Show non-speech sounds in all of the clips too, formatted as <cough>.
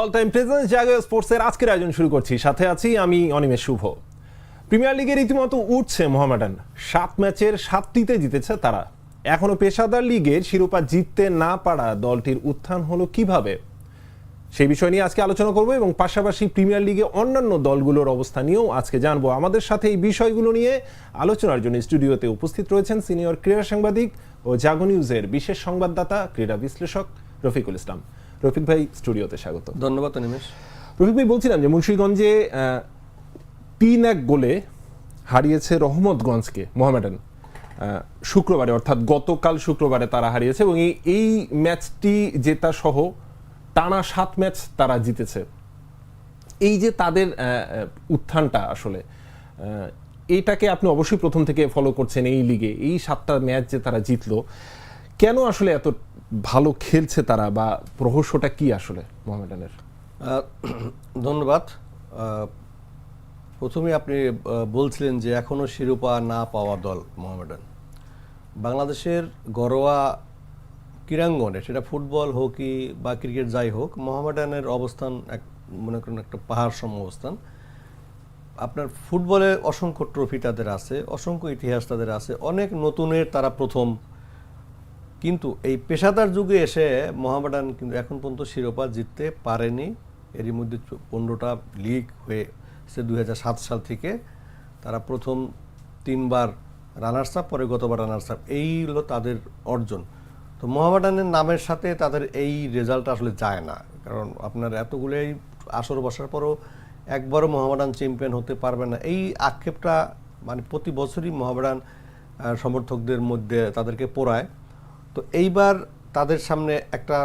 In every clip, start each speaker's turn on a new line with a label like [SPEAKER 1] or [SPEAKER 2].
[SPEAKER 1] All time জাগো স্পোর্টসের আজকের আয়োজন শুরু করছি। সাথে আছি আমি অনিমেষ শুভ। প্রিমিয়ার লিগের রীতিমতো উঠছে মোহামেডান। সাত ম্যাচের সাতটিতে জিতেছে তারা। এখনও পেশাদার লিগের শিরোপা জিততে না পারা দলটির উত্থান হলো কীভাবে? সেই বিষয় নিয়ে আজকে আলোচনা করব এবং পাশাপাশি প্রিমিয়ার লিগে অন্যান্য দলগুলোর অবস্থা নিয়েও আজকে জানব। আমাদের সাথে এই বিষয়গুলো নিয়ে আলোচনার জন্য স্টুডিওতে উপস্থিত রয়েছেন সিনিয়র ক্রীড়া সাংবাদিক ও জাগো নিউজের বিশেষ সংবাদদাতা, ক্রীড়া বিশ্লেষক রফিকুল ইসলাম। রফিক ভাই স্টুডিওতে স্বাগত।
[SPEAKER 2] ধন্যবাদ অনিমেষ।
[SPEAKER 1] রফিক ভাই বলছিলাম যে মুন্সিগঞ্জে তিন এক গোলে হারিয়েছে রহমতগঞ্জকে মোহামেডান। শুক্রবারে অর্থাৎ গতকাল শুক্রবারে তারা হারিয়েছে এবং এই ম্যাচটি জেতা সহ টানা সাত ম্যাচ তারা জিতেছে। এই যে তাদের উত্থানটা আসলে আহ, এইটাকে আপনি অবশ্যই প্রথম থেকে ফলো করছেন এই লিগে এই সাতটা ম্যাচ যে তারা জিতলো কেন আসলে এত ভালো খেলছে তারা বা রহস্যটা কি আসলে মোহামেডানের
[SPEAKER 2] ধন্যবাদ। প্রথমে আপনি বলছিলেন যে এখনও শিরোপা না পাওয়া দল মোহামেডান বাংলাদেশের ঘরোয়া ক্রীড়াঙ্গনে, সেটা ফুটবল, হকি বা ক্রিকেট যাই হোক মোহামেডানের অবস্থান এক, মনে করেন একটা পাহাড় সম অবস্থান। আপনার ফুটবলে অসংখ্য ট্রফি তাদের আছে, অসংখ্য ইতিহাস তাদের আছে, অনেক নতুনের তারা প্রথম কিন্তু এই পেশাদার যুগে এসে মোহামেডান কিন্তু এখন পর্যন্ত শিরোপা জিততে পারেনি। এরই মধ্যে পনেরোটা লিগ হয়েছে দু হাজার সাত সাল থেকে তারা প্রথম তিনবার রানার্স আপ পরে গতবার রানার্স আপ এই হলো তাদের অর্জন। তো মোহামেডানের নামের সাথে তাদের এই রেজাল্ট আসলে যায় না। কারণ আপনার এতগুলোই আসর বসার পরও একবারও মোহামেডান চ্যাম্পিয়ন হতে পারবে না। এই আক্ষেপটা মানে প্রতি বছরই মোহামেডান সমর্থকদের মধ্যে তাদেরকে পোড়ায়। তো এইবার তাদের সামনে একটা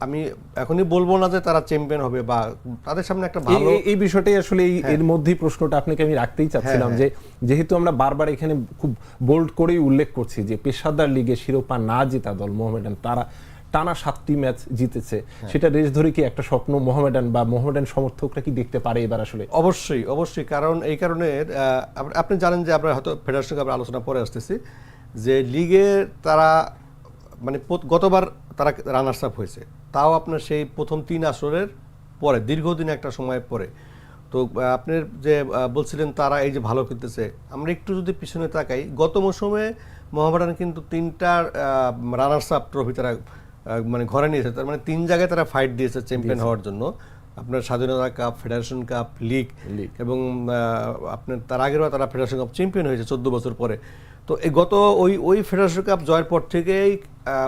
[SPEAKER 2] আমি এখনই বলব না যে তারা চ্যাম্পিয়ন হবে বা তাদের সামনে একটা ভালো
[SPEAKER 1] এই- বিষয়টাই আসলে এই- এর মধ্যেই প্রশ্নটা আপনাকে আমি রাখতেই চাচ্ছিলাম যে যেহেতু আমরা বারবার এখানে খুব বোল্ড করেই উল্লেখ করছি যে পেশাদার লিগে শিরোপা না জেতা দল মোহামেডান তারা টানা সাতটি ম্যাচ জিতেছে। সেটা রেস ধরে কি একটা স্বপ্ন মোহামেডান বা মোহামেডান সমর্থকরা কি দেখতে পারে এবার আসলে?
[SPEAKER 2] অবশ্যই অবশ্যই। কারণ এই কারণে আপনি জানেন যে আমরা হয়তো ফেডারেশন কাপের আলোচনা পরে আসতেছি যে লিগে তারা মানে গতবার তারা রানার্স আপ হয়েছে। তাও আপনার সেই প্রথম তিন আসরের পরে দীর্ঘদিন একটা সময় পরে। তো আপনার যে বলছিলেন তারা এই যে ভালো খেলতেছে আমরা একটু যদি পিছনে তাকাই গত মৌসুমে মোহামেডান কিন্তু তিনটা রানার্স আপ ট্রফি তারা মানে ঘরে নিয়েছে। তার মানে তিন জায়গায় তারা ফাইট দিয়েছে চ্যাম্পিয়ন হওয়ার জন্য। আপনার স্বাধীনতা cup federation cup league
[SPEAKER 1] league.
[SPEAKER 2] এবং আপনার তার আগেরও তারা ফেডারেশন কাপ চ্যাম্পিয়ন হয়েছে চোদ্দ বছর পরে। তো এই গত ওই ওই ফেডারেশন কাপ জয়ের পর থেকেই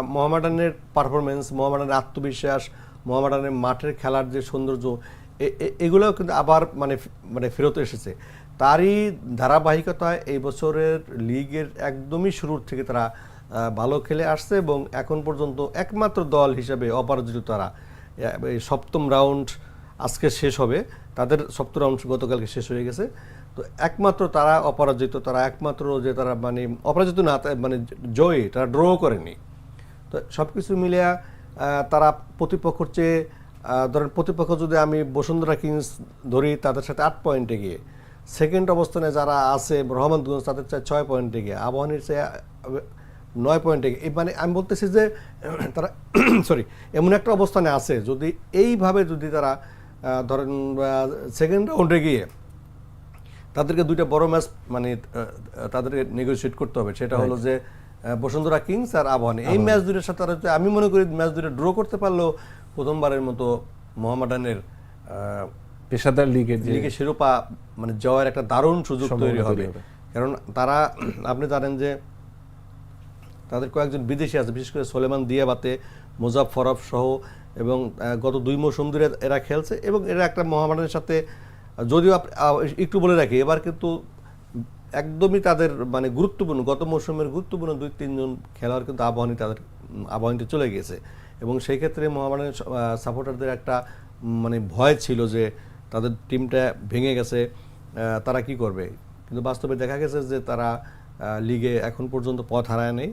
[SPEAKER 2] মোহামেডানের পারফরমেন্স মোহামেডানের আত্মবিশ্বাস, মোহামেডানের মাঠের খেলার যে সৌন্দর্য, এ- এ- এগুলোও কিন্তু আবার মানে মানে ফেরত এসেছে। তারই ধারাবাহিকতায় এই বছরের লিগের একদমই শুরুর থেকে তারা ভালো খেলে আসছে এবং এখন পর্যন্ত একমাত্র দল হিসেবে অপরাজিত তারা। সপ্তম রাউন্ড আজকে শেষ হবে। তাদের সপ্তম রাউন্ড গতকালকে শেষ হয়ে গেছে। তো একমাত্র তারা অপরাজিত, তারা একমাত্র যে তারা মানে অপরাজিত না মানে জয়ী, তারা ড্র করেনি। তো সব কিছু মিলিয়া তারা প্রতিপক্ষর চেয়ে ধরেন প্রতিপক্ষ যদি আমি বসুন্ধরা কিংস ধরি, তাদের সাথে আট পয়েন্টে গিয়ে সেকেন্ড অবস্থানে যারা আছে, রহমানগঞ্জ, তাদের চেয়ে ছয় পয়েন্টে গিয়ে, আবহানির চেয়ে নয় পয়েন্টে গিয়ে মানে আমি বলতেছি যে, তারা <coughs> সরি এমন একটা অবস্থানে আছে, যদি এইভাবে যদি তারা ধরেন সেকেন্ড রাউন্ডে গিয়ে তাদেরকে দুইটা বড় ম্যাচ মানে তাদেরকে নেগোসিয়েট করতে হবে। সেটা হলো যে বসুন্ধরা কিংস আর আবহানী এই ম্যাচ দুটোর সাথে তারা যদি- আমি মনে করি ম্যাচ দুটো ড্র করতে পারলেও প্রথমবারের মতো মোহামেডানের
[SPEAKER 1] পেশাদার লিগের
[SPEAKER 2] লিগে শিরোপা মানে জয়ের একটা দারুণ সুযোগ তৈরি হবে। কারণ তারা আপনি জানেন যে তাদের কয়েকজন বিদেশি আছে বিশেষ করে সোলেমান দিয়াবাতে মুজাফরফ সহ এবং গত দুই মৌসুম ধরে এরা খেলছে এবং এরা একটা মহামারণের সাথে, যদিও একটু বলে রাখি, এবার কিন্তু একদমই তাদের মানে গুরুত্বপূর্ণ, গত মৌসুমের গুরুত্বপূর্ণ দুই তিনজন খেলোয়াড় কিন্তু আবহানী তাদের আবহানীতে চলে গেছে এবং সেই ক্ষেত্রে মহামারণের সাপোর্টারদের একটা মানে ভয় ছিল যে তাদের টিমটা ভেঙে গেছে তারা কি করবে? কিন্তু বাস্তবে দেখা গেছে যে তারা লিগে এখন পর্যন্ত পথ হারায় নেই।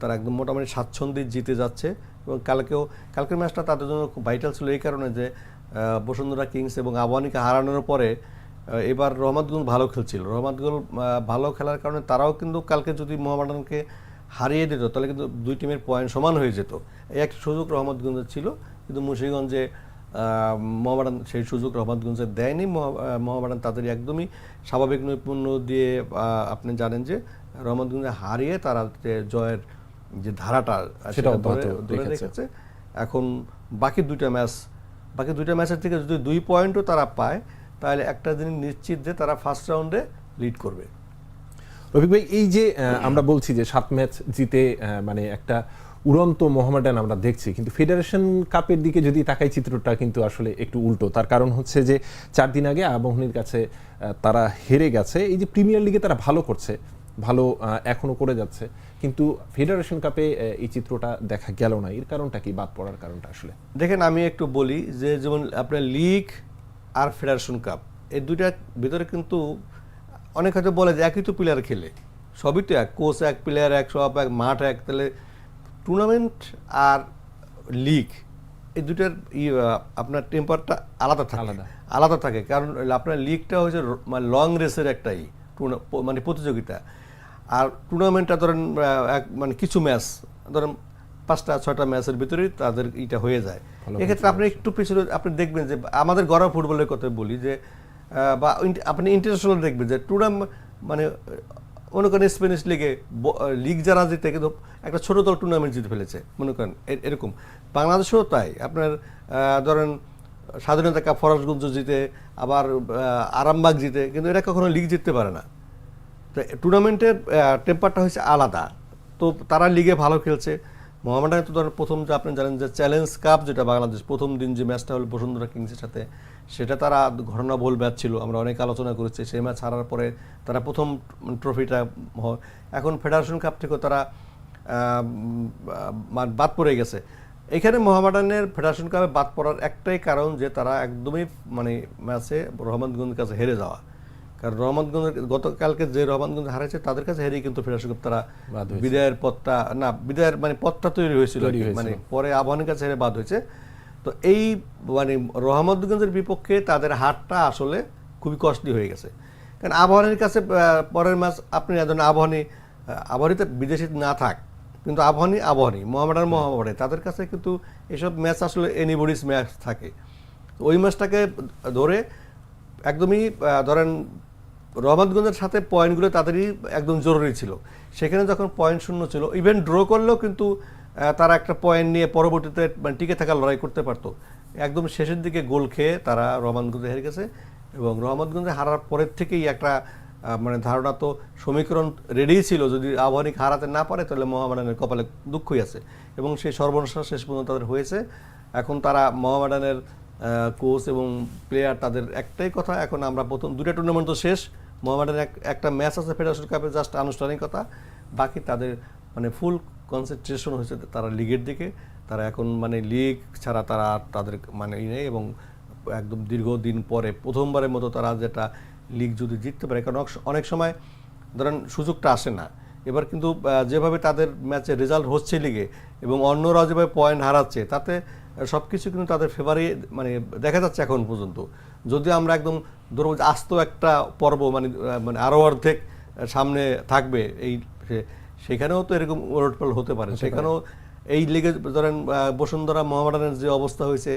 [SPEAKER 2] তারা একদম মোটামুটি স্বাচ্ছন্দ্যে জিতে যাচ্ছে। এবং কালকেও, কালকের ম্যাচটা তাদের জন্য খুব ভাইটাল ছিল এই কারণে যে বসুন্ধরা কিংস এবং আবাহনীকে হারানোর পরে এবার রহমাতগুল ভালো খেলছিল। রহমাতগুল ভালো খেলার কারণে তারাও কিন্তু কালকে যদি মোহামেডানকে হারিয়ে দিত, তাহলে কিন্তু দুই টিমের পয়েন্ট সমান হয়ে যেত। এই একটা সুযোগ রহমতগঞ্জের ছিল। কিন্তু মুন্সিগঞ্জে মোহামেডান সেই সুযোগ রহমতগঞ্জে দেয়নি। মহা- মোহামেডান তাদের একদমই স্বাভাবিক নৈপুণ্য দিয়ে আপনি জানেন যে রহমতগঞ্জে হারিয়ে তারা যে জয়ের যে ধারাটা
[SPEAKER 1] সেটা
[SPEAKER 2] ধরে-।
[SPEAKER 1] রেখেছে।
[SPEAKER 2] এখন বাকি দুইটা ম্যাচ বাকি দুইটা ম্যাচের থেকে যদি দুই পয়েন্টও তারা পায় তাহলে একটা জিনিস নিশ্চিত যে তারা ফার্স্ট রাউন্ডে লিড করবে।
[SPEAKER 1] রফিক ভাই এই যে আমরা বলছি যে সাত ম্যাচ জিতে মানে একটা উড়ন্ত মোহামেডান আমরা দেখছি কিন্তু ফেডারেশন কাপের দিকে যদি তাকাই চিত্রটা কিন্তু আসলে একটু উল্টো। তার কারণ হচ্ছে যে চার দিন আগে আবহনীর কাছে তারা হেরে গেছে। এই যে প্রিমিয়ার লিগে তারা ভালো করছে ভালো আহ, এখনও করে যাচ্ছে। কিন্তু ফেডারেশন কাপে এই চিত্রটা দেখা গেল না। এর কারণটা কি? বাদ পড়ার কারণটা আসলে।
[SPEAKER 2] দেখেন আমি একটু বলি যে যেমন আপনার লিগ আর ফেডারেশন কাপ এই দুইটার ভিতরে কিন্তু অনেক হয়তো বলে যে একই তো প্লেয়ার খেলে। সবই তো এক কোচ এক প্লেয়ার এক সব এক মাঠ এক। তাহলে টুর্নামেন্ট আর লিগ এই দুটার ই, আপনার টেম্পারটা আলাদা থাকে।
[SPEAKER 1] আলাদা।
[SPEAKER 2] আলাদা থাকে। কারণ আপনার লিগটা হচ্ছে মানে লং রেসের একটাই মানে প্রতিযোগিতা। আর টুর্নামেন্টটা ধরেন এক মানে কিছু ম্যাচ ধরেন পাঁচটা ছয়টা ম্যাচের ভিতরেই তাদের ইটা হয়ে যায়। এক্ষেত্রে আপনি একটু পিছনে আপনি দেখবেন যে আমাদের গড়া ফুটবলের কথা বলি যে বা আপনি ইন্টারন্যাশনাল দেখবেন যে টুর্নামেন্ট মানে মনে করেন স্প্যানিশ লিগে লিগ যারা জিতে কিন্তু একটা ছোট দল টুর্নামেন্ট জিতে ফেলেছে মনে করেন এরকম। বাংলাদেশেও তাই। আপনার ধরেন স্বাধীনতা কাপ ফরাসগঞ্জ জিতে আবার আরামবাগ জিতে কিন্তু এরা কখনো লিগ জিততে পারে না। তো টুর্নামেন্টের টেম্পারটা হচ্ছে আলাদা। তো তারা লিগে ভালো খেলছে। মোহামেডান তো ধরেন প্রথম যে আপনি জানেন যে চ্যালেঞ্জ কাপ যেটা বাংলাদেশ প্রথম দিন যে ম্যাচটা হলো বসুন্ধরা কিংসের সাথে, সেটা তারা ঘটনাবহুল ম্যাচ ছিল। আমরা অনেক আলোচনা করেছি। সেই ম্যাচ হারার পরে তারা প্রথম ট্রফিটা এখন ফেডারেশন কাপ থেকেও তারা বাদ পড়ে গেছে। এখানে মোহামেডানের ফেডারেশন কাপে বাদ পড়ার একটাই কারণ যে তারা একদমই মানে ম্যাচে রহমানগঞ্জের কাছে হেরে যাওয়া। কারণ রহমানগঞ্জের গতকালকে যে রহমানগঞ্জ হারাইছে তাদের কাছে হেরেই কিন্তু ফেডারেশন কাপ তারা বিদায়ের পথটা না বিদায়ের মানে পথটা তৈরি হয়েছিল। মানে পরে আবহানের কাছে হেরে বাদ হয়েছে। তো এই মানে রহমানগঞ্জের বিপক্ষে তাদের হারটা আসলে খুবই কষ্টলি হয়ে গেছে। কারণ আবহানের কাছে পরের ম্যাচ আপনি ধরেন আবহানী আবহানিতে বিদেশি না থাক কিন্তু আবহানী আবহানী মোহামেডান মোহামেডান তাদের কাছে কিন্তু এসব ম্যাচ আসলে এনিবডিস ম্যাচ থাকে। ওই ম্যাচটাকে ধরে একদমই ধরেন রহমতগঞ্জের সাথে পয়েন্টগুলো তাদেরই একদম জরুরি ছিল। সেখানে যখন পয়েন্ট শূন্য ছিল ইভেন ড্র করলেও কিন্তু তারা একটা পয়েন্ট নিয়ে পরবর্তীতে মানে টিকে থাকার লড়াই করতে পারতো। একদম শেষের দিকে গোল খেয়ে তারা রহমানগঞ্জে হেরে গেছে এবং রহমতগঞ্জে হারার পরের থেকেই একটা মানে ধারণা তো সমীকরণ রেডিই ছিল। যদি আবহানিক হারাতে না পারে, তাহলে মোহামেডানের কপালে দুঃখই আছে। এবং সেই সর্বনাশা শেষ পর্যন্ত তাদের হয়েছে। এখন তারা মোহামেডানের কোচ এবং প্লেয়ার তাদের একটাই কথা। এখন আমরা প্রথম দুটা টুর্নামেন্ট তো শেষ। মোহামেডানের এক- একটা ম্যাচ আছে ফেডারেশন কাপে জাস্ট আনুষ্ঠানিকতা। বাকি তাদের মানে ফুল কনসেন্ট্রেশন হয়েছে তারা লিগের দিকে। তারা এখন মানে লিগ ছাড়া তারা আর তাদের মানে ই নেই এবং একদম দীর্ঘদিন পরে প্রথমবারের মতো তারা যেটা লিগ যদি জিততে পারে, কারণ অনেক- সময় ধরেন সুযোগটা আসে না। এবার কিন্তু যেভাবে তাদের ম্যাচে রেজাল্ট হচ্ছে লিগে এবং অন্যরাও যেভাবে পয়েন্ট হারাচ্ছে, তাতে সব কিছু কিন্তু তাদের ফেভারে মানে দেখা যাচ্ছে এখন পর্যন্ত। যদি আমরা একদম ধরো আস্ত একটা পর্ব মানে মানে আরও অর্ধেক সামনে থাকবে এই সেখানেও তো এরকম ওলটপাল হতে পারে। সেখানেও এই লিগে ধরেন বসুন্ধরা মোহামেডানের যে অবস্থা হয়েছে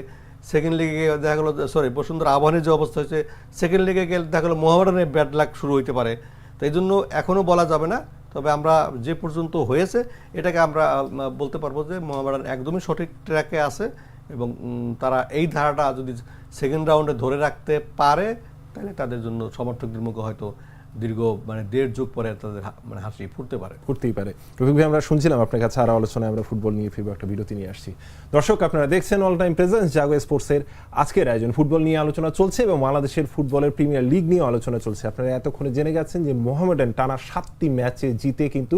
[SPEAKER 2] সেকেন্ড লিগে দেখা গেলো সরি বসুন্ধরা আহ্বানের যে অবস্থা হয়েছে সেকেন্ড লিগে গেলে দেখা গেলো মোহামেডানের ব্যাড লাক শুরু হইতে পারে। তাই জন্য এখনও বলা যাবে না তবে আমরা যে পর্যন্ত হয়েছে এটাকে আমরা বলতে পারব যে মোহামেডান একদমই সঠিক ট্র্যাকে আছে। এবং তারা এই ধারাটা যদি সেকেন্ড রাউন্ডে ধরে রাখতে পারে, তাহলে তাদের জন্য সমর্থকদের মুখে হয়তো দীর্ঘ মানে দেড় যুগ পরে তাদের মানে হাসি ফুটতে পারে।
[SPEAKER 1] করতেই পারে। রফিক ভাই, আমরা শুনছিলাম আপনার কাছে, আরও আলোচনায় আমরা ফুটবল নিয়ে ফিরবো, একটা বিরতি নিয়ে আসছি। দর্শক, আপনারা দেখছেন অল টাইম প্রেজেন্স জাগো স্পোর্টসের আজকের আয়োজন। ফুটবল নিয়ে আলোচনা চলছে এবং বাংলাদেশের ফুটবলের প্রিমিয়ার লিগ নিয়ে আলোচনা চলছে। আপনারা এতক্ষণে জেনে গেছেন যে মোহামেডান টানা সাতটি ম্যাচে জিতে কিন্তু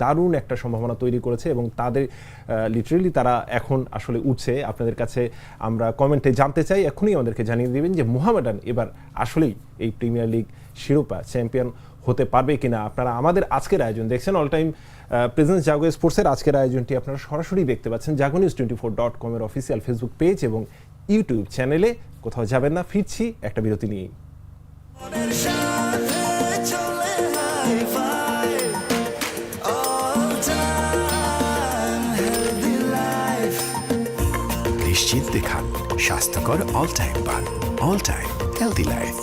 [SPEAKER 1] দারুণ একটা সম্ভাবনা তৈরি করেছে এবং তাদের লিটারেলি তারা এখন আসলে উঠছে। আপনাদের কাছে আমরা কমেন্টে জানতে চাই। এখনই আমাদেরকে জানিয়ে দেবেন যে মোহামেডান এবার আসলেই এই প্রিমিয়ার লিগ শিরোপা চ্যাম্পিয়ন হতে পারবে কিনা আপনারা আমাদের আজকের আয়োজন দেখছেন অল টাইম প্রেজেন্স জাগো স্পোর্টসের আজকের আয়োজনটি আপনারা সরাসরি দেখতে পাচ্ছেন Jago news twenty four dot কমের অফিসিয়াল ফেসবুক পেজ এবং ইউটিউব চ্যানেলে কোথাও যাবেন না ফিরছি একটা বিরতি নিয়েই
[SPEAKER 3] মনের সাথে চলে hi fi. All time healthy life.
[SPEAKER 4] নিশ্চিন্তে খান স্বাস্থ্যকর অল টাইম পান অল টাইম হেলদি লাইফ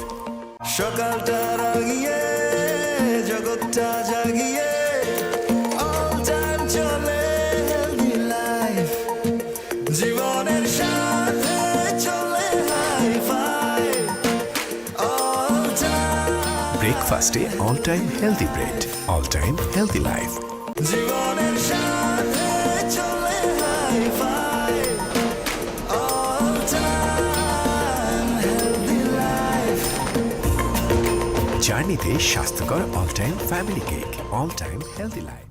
[SPEAKER 3] সকালটা রাগিয়ে জগৎটা জাগিয়ে অল টাইম চলে হেলদি লাইফ জীবনের সাথে চলে হাই ফাই অল টাইম
[SPEAKER 4] ব্রেকফাস্টে all time healthy bread
[SPEAKER 3] all time healthy life
[SPEAKER 4] জার্নিতে স্বাস্থ্যকর all time family cake all time healthy life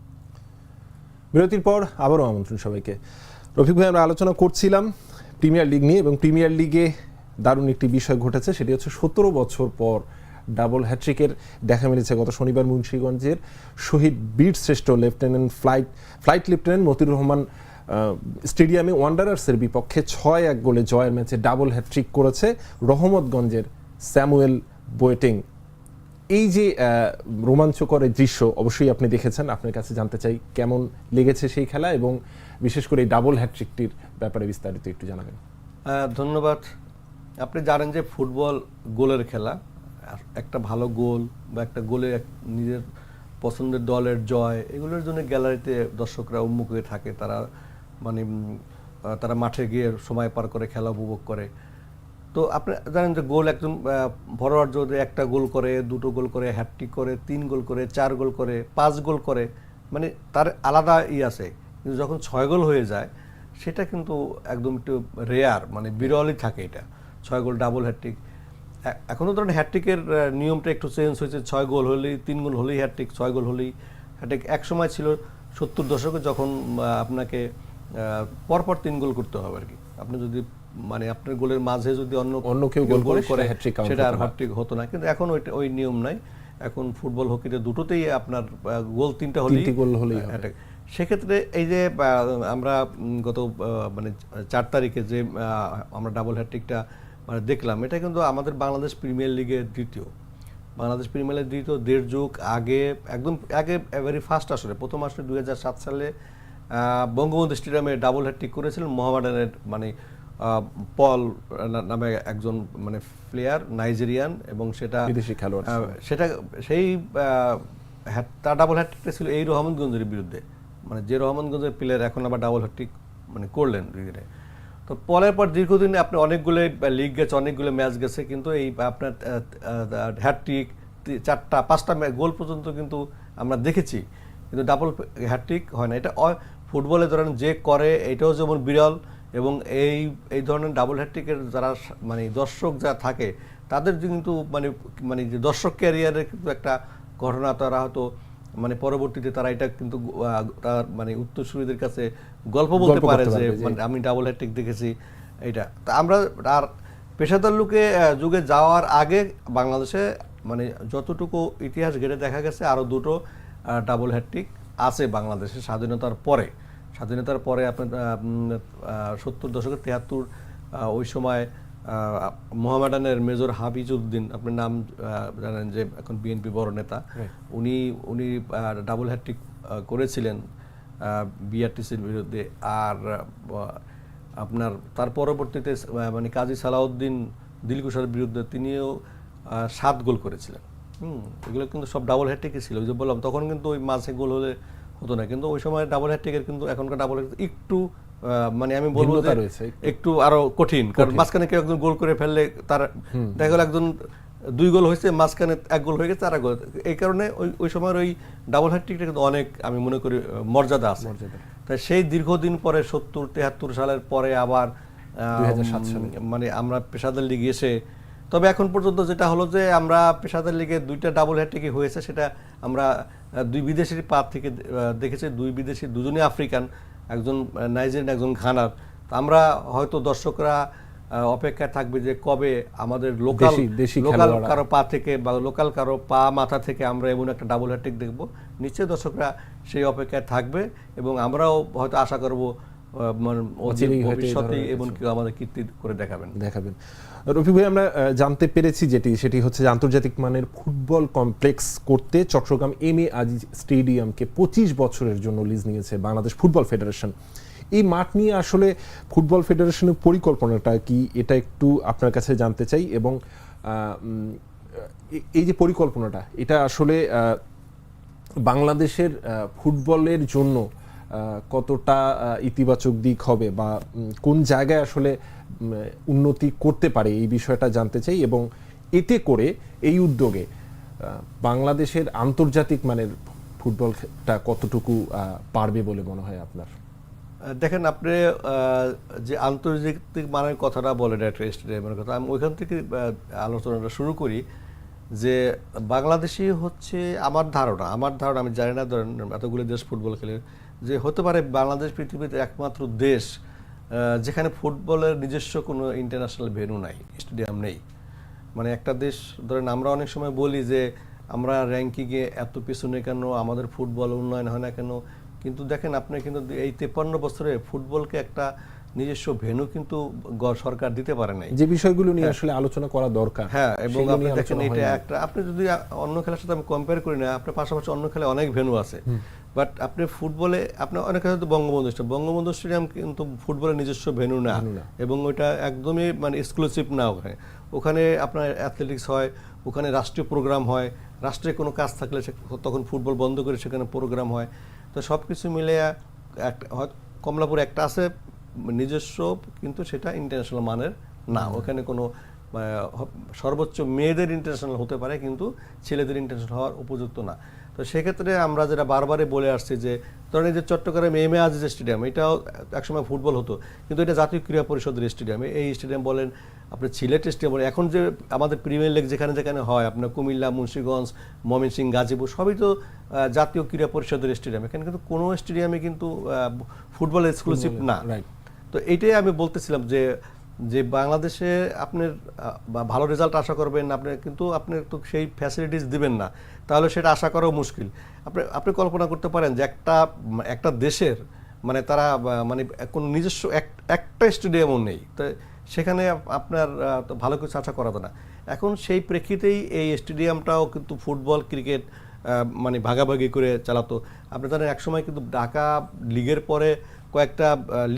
[SPEAKER 1] বিরতির পর আবারও আমন্ত্রণ সবাইকে। রফিক ভাই, আমরা আলোচনা করছিলাম প্রিমিয়ার লিগ নিয়ে এবং প্রিমিয়ার লিগে দারুণ একটি বিষয় ঘটেছে, সেটি হচ্ছে সতেরো বছর পর ডাবল হ্যাট্রিকের দেখা মিলেছে গত শনিবার মুন্সীগঞ্জের শহীদ বীর শ্রেষ্ঠ lieutenant flight flight lieutenant Matiur Rahman স্টেডিয়ামে ওয়ান্ডারার্সের বিপক্ষে ছয় এক গোলে জয়ের ম্যাচে ডাবল হ্যাট্রিক করেছে রহমতগঞ্জের স্যামুয়েল বোয়েটিং। এই যে রোমাঞ্চকর দৃশ্য অবশ্যই আপনি দেখেছেন। আপনার কাছে জানতে চাই কেমন লেগেছে সেই খেলা এবং বিশেষ করে এই ডাবল হ্যাট্রিকটির ব্যাপারে বিস্তারিত একটু জানাবেন।
[SPEAKER 2] ধন্যবাদ। আপনি জানেন যে ফুটবল গোলের খেলা। একটা ভালো গোল বা একটা গোলে নিজের পছন্দের দলের জয়, এগুলোর জন্য গ্যালারিতে দর্শকরা উন্মুখ হয়ে থাকে। তারা মানে তারা মাঠে গিয়ে সময় পার করে, খেলা উপভোগ করে। তো আপনি জানেন যে গোল একজন ফরওয়ার্ড যদি একটা গোল করে, দুটো গোল করে হ্যাটট্রিক করে, তিন গোল করে, চার গোল করে, পাঁচ গোল করে মানে তার আলাদা ই আছে। কিন্তু যখন ছয় গোল হয়ে যায়, সেটা কিন্তু একদম একটু রেয়ার মানে বিরলই থাকে এটা। ছয় গোল ডাবল হ্যাটট্রিক এখন তো ধরেন হ্যাটট্রিকের নিয়মটা একটু চেঞ্জ হয়েছে। ছয় গোল হলেই, তিন গোল হলেই হ্যাটট্রিক ছয় গোল হলেই হ্যাটট্রিক এক সময় ছিল সত্তর দশকে যখন আপনাকে পরপর তিন গোল করতে হবে আর কি। আপনি যদি মানে আপনার গোলের মাঝে যদি অন্য
[SPEAKER 1] অন্য কেউ গোল করে সেটা
[SPEAKER 2] আর
[SPEAKER 1] হতো
[SPEAKER 2] হ্যাটট্রিক হতো না। কিন্তু এখন ওইটা ওই নিয়ম নাই। এখন ফুটবল হকিতে দুটোতেই আপনার গোল তিনটা হলেই
[SPEAKER 1] তিনটি গোল হলেই।
[SPEAKER 2] সেক্ষেত্রে এই যে আমরা গত মানে চার তারিখে যে আমরা ডাবল হ্যাট্রিকটা মানে দেখলাম এটা কিন্তু আমাদের বাংলাদেশ প্রিমিয়ার লিগের দ্বিতীয়। বাংলাদেশ প্রিমিয়ার লিগ দ্বিতীয় দেড় যুগ আগে একদম আগে ভেরি ফার্স্ট আসলে। প্রথম আসলে দুই হাজার সাত সালে আহ, বঙ্গবন্ধু স্টেডিয়ামে ডাবল হ্যাট্রিক করেছিলেন মোহামেডানের মানে পল নামে একজন মানে প্লেয়ার নাইজেরিয়ান এবং সেটা
[SPEAKER 1] বিদেশি খেলোয়াড়
[SPEAKER 2] সেটা সেই তার ডাবল হ্যাট্রিকটা ছিল এই রহমানগঞ্জের বিরুদ্ধে। মানে যে রহমানগঞ্জের প্লেয়ার এখন আবার ডাবল হ্যাট্রিক মানে করলেন দুদিনে তো পরের পর দীর্ঘদিন আপনি অনেকগুলো লিগ গেছে অনেকগুলো ম্যাচ গেছে কিন্তু এই আপনার হ্যাট্রিক চারটা পাঁচটা গোল পর্যন্ত কিন্তু আমরা দেখেছি। কিন্তু ডাবল হ্যাট্রিক হয় না। এটা ফুটবলে ধরেন যে করে এটাও যেমন বিরল এবং এই এই ধরনের ডাবল হ্যাট্রিকের যারা মানে দর্শক যারা থাকে তাদের কিন্তু মানে মানে যে দর্শক ক্যারিয়ারের কিন্তু একটা ঘটনা তারা হয়তো মানে পরবর্তীতে তারা এটা কিন্তু তার মানে উত্তরসূরিদের কাছে গল্প বলতে পারে যে মানে আমি ডাবল হ্যাট্রিক দেখেছি এটা। তা আমরা আর পেশাদার লোকে যুগে যাওয়ার আগে বাংলাদেশে মানে যতটুকু ইতিহাস ঘেটে দেখা গেছে আরও দুটো ডাবল হ্যাট্রিক আছে বাংলাদেশে স্বাধীনতার পরে। স্বাধীনতার পরে আপনার সত্তর দশকের তিয়াত্তর ওই সময় মোহামেডানের মেজর হাফিজ উদ্দিন আপনার নাম জানেন যে এখন বিএনপি বড় নেতা উনি উনি ডাবল হ্যাট্রিক করেছিলেন বিআরটিসির বিরুদ্ধে। আর আপনার তার পরবর্তীতে মানে কাজী সালাউদ্দিন দিলকুশার বিরুদ্ধে তিনিও সাত গোল করেছিলেন। হুম এগুলো কিন্তু সব ডাবল হ্যাট্রিকই ছিল। ওই যে বললাম তখন কিন্তু ওই মাঝে গোল হলে হতো না। কিন্তু ওই সময় ডাবল হ্যাট্রিকের কিন্তু এখনকার ডাবল একটু মানে আমি বলব যে
[SPEAKER 1] একটু।
[SPEAKER 2] আরও কঠিন। কারণ মাঝখানে কেউ একজন গোল করে ফেললে তার দেখা গেল একজন দুই গোল হয়েছে মাঝখানে এক গোল হয়ে গেছে আর এক গোল। এই কারণে ওই ওই সময়ের ওই ডাবল হ্যাট্রিকটা কিন্তু অনেক আমি মনে করি মর্যাদা আছে। তাই সেই দীর্ঘদিন পরে সত্তর তেহাত্তর সালের পরে আবার
[SPEAKER 1] 2007 সালে।
[SPEAKER 2] মানে আমরা পেশাদার লিগে এসে তবে এখন পর্যন্ত যেটা হলো যে আমরা পেশাদার লিগে দুইটা ডাবল হ্যাট্রিকই হয়েছে সেটা আমরা দুই বিদেশির পাত থেকে দেখেছি। দুই বিদেশি দুজনই আফ্রিকান একজন নাইজেরিয়ান একজন ঘানার। তো আমরা হয়তো দর্শকরা অপেক্ষায় থাকবে যে কবে আমাদের লোকাল লোকাল কারও পা থেকে বা লোকাল কারও পা মাথা থেকে আমরা এমন একটা ডাবল হ্যাট্রিক দেখব। নিশ্চয়ই দর্শকরা সেই অপেক্ষায় থাকবে এবং আমরাও হয়তো আশা করব মানে অচির
[SPEAKER 1] অচিরেই হয়তো এই
[SPEAKER 2] ভবিষ্যতে এবং আমাদের কীর্তি করে দেখাবেন।
[SPEAKER 1] দেখাবেন। রফিক ভাই আমরা জানতে পেরেছি যেটি সেটি হচ্ছে যে আন্তর্জাতিক মানের ফুটবল কমপ্লেক্স করতে চট্টগ্রাম এম এ আজিজ স্টেডিয়ামকে পঁচিশ বছরের জন্য লিজ নিয়েছে বাংলাদেশ ফুটবল ফেডারেশন। এই মাঠ নিয়ে আসলে ফুটবল ফেডারেশনের পরিকল্পনাটা কি এটা একটু আপনার কাছে জানতে চাই এবং এই যে পরিকল্পনাটা এটা আসলে বাংলাদেশের ফুটবলের জন্য কতটা ইতিবাচক দিক হবে বা কোন জায়গায় আসলে উন্নতি করতে পারে এই বিষয়টা জানতে চাই এবং এতে করে এই উদ্যোগে বাংলাদেশের আন্তর্জাতিক মানের ফুটবলটা কতটুকু পারবে বলে মনে হয় আপনার?
[SPEAKER 2] দেখেন আপনি যে আন্তর্জাতিক মানের কথাটা বলেন একটা স্টেডিয়ামের কথা, আমি ওইখান থেকে আলোচনাটা শুরু করি যে বাংলাদেশি হচ্ছে আমার ধারণা আমার ধারণা, আমি জানি না, ধরেন এতগুলো দেশ ফুটবল খেলে যে হতে পারে বাংলাদেশ পৃথিবীতে একমাত্র দেশ যেখানে ফুটবলের নিজস্ব কোনো ইন্টারন্যাশনাল ভেন্যু নাই স্টেডিয়াম নেই। মানে একটা দেশ ধরেন আমরা অনেক সময় বলি যে আমরা র্যাঙ্কিংয়ে এত পিছনে কেন আমাদের ফুটবল উন্নয়ন হয় না কেন? কিন্তু দেখেন আপনি কিন্তু এই তেপান্ন বছরে ফুটবলকে একটা নিজস্ব ভেন্যু কিন্তু সরকার দিতে পারে নাই।
[SPEAKER 1] যে বিষয়গুলো নিয়ে আসলে আলোচনা করা দরকার
[SPEAKER 2] হ্যাঁ এবং আপনি দেখেন এটা একটা আপনি যদি অন্য খেলার সাথে আমি কম্পেয়ার করি না আপনার পাশাপাশি অন্য খেলায় অনেক ভেন্যু আছে। বাট আপনি ফুটবলে আপনি অনেক হয়তো বঙ্গবন্ধু স্টেডিয়াম বঙ্গবন্ধু স্টেডিয়াম কিন্তু ফুটবলের নিজস্ব ভেন্যু না। এবং ওইটা একদমই মানে এক্সক্লুসিভ না ওখানে। ওখানে আপনার অ্যাথলেটিক্স হয় ওখানে রাষ্ট্রীয় প্রোগ্রাম হয় রাষ্ট্রের কোনো কাজ থাকলে সে- তখন ফুটবল বন্ধ করে সেখানে প্রোগ্রাম হয়। তো সব কিছু মিলে একটা হয়তো কমলাপুর একটা আছে নিজস্ব কিন্তু সেটা ইন্টারন্যাশনাল মানের না। ওখানে কোনো সর্বোচ্চ মেয়েদের ইন্টারন্যাশনাল হতে পারে কিন্তু ছেলেদের ইন্টারন্যাশনাল হওয়ার উপযুক্ত না। তো সেক্ষেত্রে আমরা যেটা বারবারই বলে আসছি যে ধরেন এই যে Chattogram M A Aziz stadium এটাও একসময় ফুটবল হতো কিন্তু এটা জাতীয় ক্রীড়া পরিষদের স্টেডিয়াম। এই স্টেডিয়াম বলেন আপনি সিলেট স্টেডিয়াম বলেন এখন যে আমাদের প্রিমিয়ার লিগ যেখানে যেখানে হয় আপনার কুমিল্লা মুন্সিগঞ্জ ময়মনসিংহ গাজীপুর সবই তো জাতীয় ক্রীড়া পরিষদের স্টেডিয়াম। এখানে কিন্তু কোনো স্টেডিয়ামে কিন্তু ফুটবল এক্সক্লুসিভ না. তো এটাই আমি বলতেছিলাম যে যে বাংলাদেশে আপনার ভালো রেজাল্ট আশা করবেন আপনি কিন্তু আপনি তো সেই ফ্যাসিলিটিস দিবেন না। তাহলে সেটা আশা করাও মুশকিল। আপনি আপনি কল্পনা করতে পারেন যে একটা একটা দেশের মানে তারা মানে কোনো নিজস্ব এক- একটা স্টেডিয়ামও নেই। তো সেখানে আপনার ভালো কিছু আশা করা যায় না। এখন সেই প্রেক্ষিতেই এই স্টেডিয়ামটাও কিন্তু ফুটবল, ক্রিকেট মানে ভাগাভাগি করে চালাতো। আপনি জানেন, একসময় কিন্তু ঢাকা লিগের পরে কয়েকটা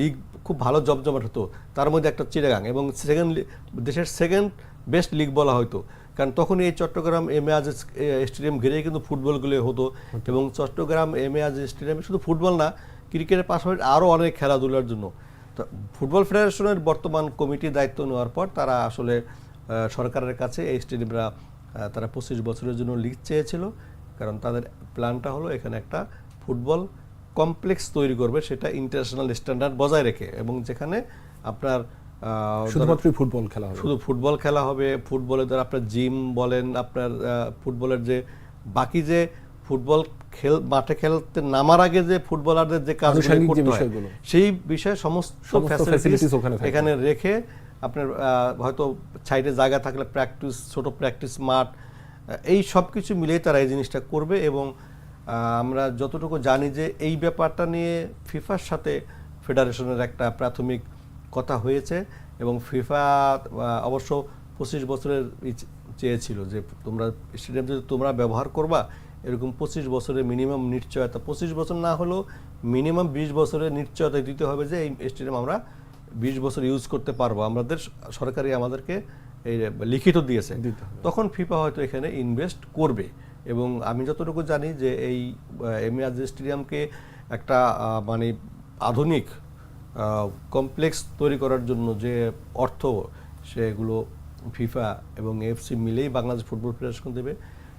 [SPEAKER 2] লিগ খুব ভালো জমজমাট হতো। তার মধ্যে একটা চিটাগাং এবং সেকেন্ড দেশের সেকেন্ড বেস্ট লিগ বলা হতো কারণ তখন এই চট্টগ্রাম এম আজ স্টেডিয়াম ঘিরেই কিন্তু ফুটবলগুলো হতো এবং চট্টগ্রাম এম আজ স্টেডিয়ামে শুধু ফুটবল না, ক্রিকেটের পাশাপাশি আরও অনেক খেলাধুলার জন্য। ফুটবল ফেডারেশনের বর্তমান কমিটির দায়িত্ব নেওয়ার পর তারা আসলে সরকারের কাছে এই স্টেডিয়ামরা তারা পঁচিশ বছরের জন্য লিগ চেয়েছিল। কারণ তাদের প্ল্যানটা হলো এখানে একটা ফুটবল কমপ্লেক্স তৈরি করবে সেটা ইন্টারন্যাশনাল স্ট্যান্ডার্ড বজায় রেখে এবং যেখানে আপনার
[SPEAKER 1] শুধুমাত্রই ফুটবল খেলা হবে।
[SPEAKER 2] শুধু ফুটবল খেলা হবে ফুটবলের দ্বারা আপনার জিম বলেন আপনার ফুটবলের যে বাকি যে ফুটবল খেল মাঠে খেলতে নামার আগে যে ফুটবলারদের যে কাজগুলো করতে হয় সেই বিষয়ে সমস্ত
[SPEAKER 1] ওখানে
[SPEAKER 2] এখানে রেখে আপনার হয়তো সাইডে জায়গা থাকলে প্র্যাকটিস ছোট প্র্যাকটিস মাঠ এই সব কিছু মিলিয়ে তারা এই জিনিসটা করবে এবং আমরা যতটুকু জানি যে এই ব্যাপারটা নিয়ে ফিফার সাথে ফেডারেশনের একটা প্রাথমিক কথা হয়েছে এবং ফিফা অবশ্য পঁচিশ বছরের চেয়েছিল যে তোমরা স্টেডিয়াম যদি তোমরা ব্যবহার করবা এরকম পঁচিশ বছরের মিনিমাম নিশ্চয়তা পঁচিশ বছর না হলেও মিনিমাম বিশ বছরের নিশ্চয়তা দিতে হবে যে এই স্টেডিয়াম আমরা বিশ বছর ইউজ করতে পারব। আমাদের সরকারি আমাদেরকে এই লিখিত দিয়েছে। তখন ফিফা হয়তো এখানে ইনভেস্ট করবে। এবং আমি যতটুকু জানি যে এই এম এ স্টেডিয়ামকে একটা মানে আধুনিক কমপ্লেক্স তৈরি করার জন্য যে অর্থ সেগুলো ফিফা এবং এফসি মিলেই বাংলাদেশ ফুটবল ফেডারেশন দেবে।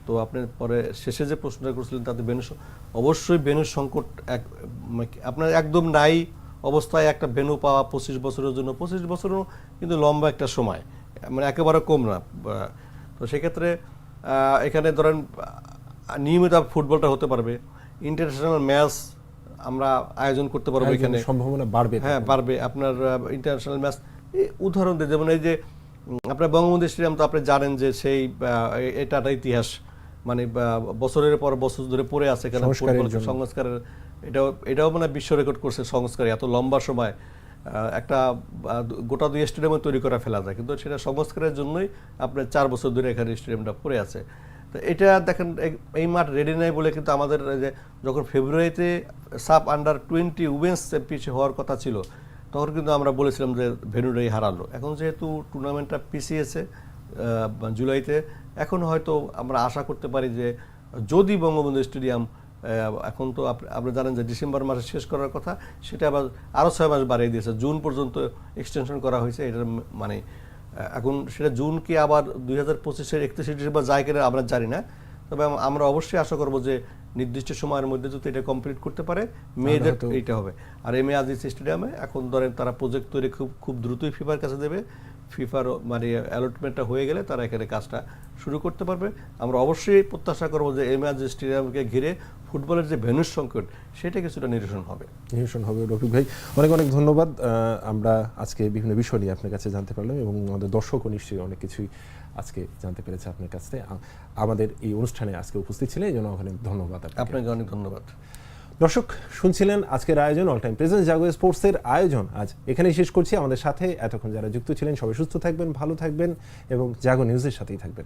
[SPEAKER 2] তো আপনি পরে শেষে যে প্রশ্নটা করেছিলেন তাতে বেনু অবশ্যই বেনুর সংকট এক মানে আপনার একদম নাই অবস্থায় একটা ভেনু পাওয়া পঁচিশ বছরের জন্য। পঁচিশ বছরও কিন্তু লম্বা একটা সময় মানে একেবারে কম না তো সেক্ষেত্রে এখানে ধরেন নিয়মিত ফুটবলটা হতে পারবে। ইন্টারন্যাশনাল ম্যাচ আমরা আয়োজন করতে পারব এখানে।
[SPEAKER 1] সম্ভাবনা বাড়বে।
[SPEAKER 2] হ্যাঁ পারবে আপনার ইন্টারন্যাশনাল ম্যাচ উদাহরণ দিয়ে যেমন এই যে আপনার বঙ্গবন্ধু স্টেডিয়াম তো আপনি জানেন যে সেই এটা একটা ইতিহাস। মানে বছরের পর বছর ধরে পড়ে আছে কেন
[SPEAKER 1] সংস্কারের
[SPEAKER 2] এটাও এটাও মানে বিশ্ব রেকর্ড করছে সংস্কার। এত লম্বা সময় একটা গোটা দুই স্টেডিয়ামে তৈরি করা ফেলা যায়। কিন্তু সেটা সংস্কারের জন্যই আপনার চার বছর ধরে এখানে স্টেডিয়ামটা পড়ে আছে। তো এটা দেখেন এই- মাঠ রেডি নাই বলে কিন্তু আমাদের যে যখন ফেব্রুয়ারিতে sub under twenty women's championship হওয়ার কথা ছিল, তখন কিন্তু আমরা বলেছিলাম যে ভেনুটাই হারালো। এখন যেহেতু টুর্নামেন্টটা পিছিয়েছে জুলাইতে এখন হয়তো আমরা আশা করতে পারি যে যদি বঙ্গবন্ধু স্টেডিয়াম এখন তো আপ- আপনি জানেন যে ডিসেম্বর মাসে শেষ করার কথা, সেটা আবার আরও ছয় মাস বাড়িয়ে দিয়েছে। জুন পর্যন্ত এক্সটেনশন করা হয়েছে, এটার মানে এখন সেটা জুন কি আবার দুই হাজার পঁচিশের একত্রিশে ডিসেম্বর যায় কিনা আমরা জানি না। তবে আমরা অবশ্যই আশা করব যে নির্দিষ্ট সময়ের মধ্যে যদি এটা কমপ্লিট করতে পারে মেয়েদের এইটা হবে। আর এম এ আজিজ স্টেডিয়ামে এখন ধরেন তারা প্রজেক্ট তৈরি খুব খুব দ্রুতই ফিফার কাছে দেবে। ফিফার মানে অ্যালটমেন্টটা হয়ে গেলে তারা এখানে কাজটা শুরু করতে পারবে। আমরা অবশ্যই প্রত্যাশা করব যে এম এ আজিজ স্টেডিয়ামকে ঘিরে ফুটবলের যে ভেনুর সংকট সেটা কিছুটা নিরসন হবে।
[SPEAKER 1] নিরসন হবে রফিক ভাই। অনেক অনেক ধন্যবাদ। আমরা আজকে বিভিন্ন বিষয় নিয়ে আপনার কাছে জানতে পারলাম এবং আমাদের দর্শকও নিশ্চয়ই অনেক কিছুই আজকে জানতে পেরেছে আপনার কাছ থেকে। আমাদের এই অনুষ্ঠানে আজকে উপস্থিত ছিলেন এই জন্য অনেক ধন্যবাদ
[SPEAKER 2] আপনাকে অনেক ধন্যবাদ।
[SPEAKER 1] দর্শক, শুনছিলেন আজকের আয়োজন অল টাইম প্রেজেন্স জাগো স্পোর্টসের আয়োজন। আজ এখানেই শেষ করছি। আমাদের সাথে এতক্ষণ যারা যুক্ত ছিলেন সবাই সুস্থ থাকবেন, ভালো থাকবেন এবং জাগো নিউজের সাথেই থাকবেন।